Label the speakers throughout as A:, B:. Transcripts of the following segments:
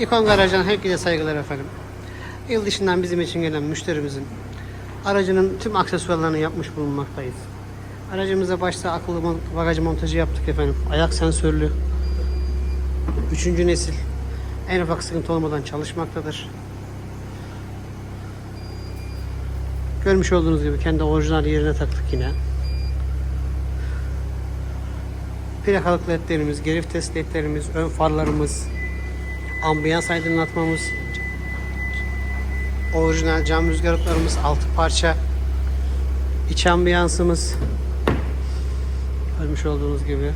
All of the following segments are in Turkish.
A: İkon Garaj'dan herkese saygılar efendim. Yıl dışından bizim için gelen müşterimizin aracının tüm aksesuarlarını yapmış bulunmaktayız. Aracımıza başta akıllı bagaj montajı yaptık efendim. Ayak sensörlü. Üçüncü nesil. En ufak sıkıntı olmadan çalışmaktadır. Görmüş olduğunuz gibi kendi orijinal yerine taktık yine. Plakalık ledlerimiz, geri vites ledlerimiz, ön farlarımız, ambiyans aydınlatmamız, orijinal cam rüzgarlıklarımız, altı parça, iç ambiyansımız, görmüş olduğunuz gibi.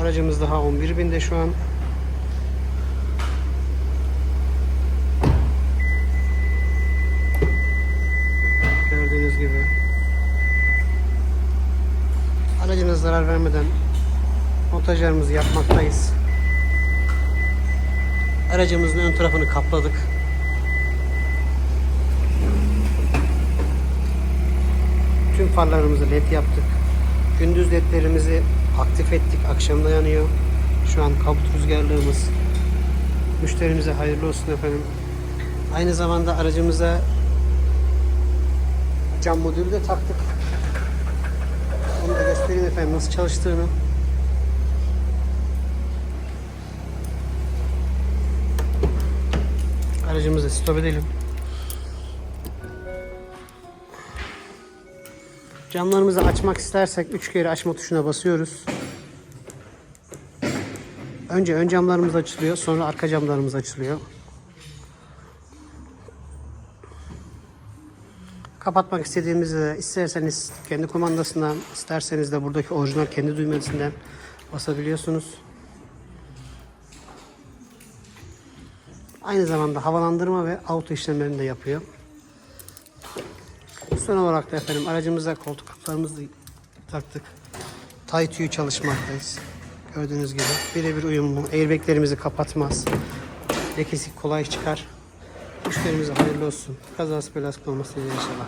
A: Aracımız daha 11 binde şu an. Gördüğünüz gibi. Aracına zarar vermeden montajlarımızı yapmaktayız. Aracımızın ön tarafını kapladık. Tüm farlarımızı led yaptık. Gündüz ledlerimizi aktif ettik. Akşamda yanıyor. Şu an kabut rüzgarlığımız. Müşterimize hayırlı olsun efendim. Aynı zamanda aracımıza cam modülü de taktık. Onu da göstereyim efendim nasıl çalıştığını. Aracımızı stop edelim. Camlarımızı açmak istersek 3 kere açma tuşuna basıyoruz. Önce ön camlarımız açılıyor, sonra arka camlarımız açılıyor. Kapatmak istediğimizde isterseniz kendi kumandasından, isterseniz de buradaki orijinal kendi düğmesinden basabiliyorsunuz. Aynı zamanda havalandırma ve auto işlemlerini de yapıyor. Son olarak da efendim aracımıza koltuk kaplarımızı taktık. Tay tüyü çalışmaktayız. Gördüğünüz gibi birebir uyumlu. Airbaglerimizi kapatmaz. Lekesi kolay çıkar. Müşterimize hayırlı olsun. Kazası belası olmasın inşallah.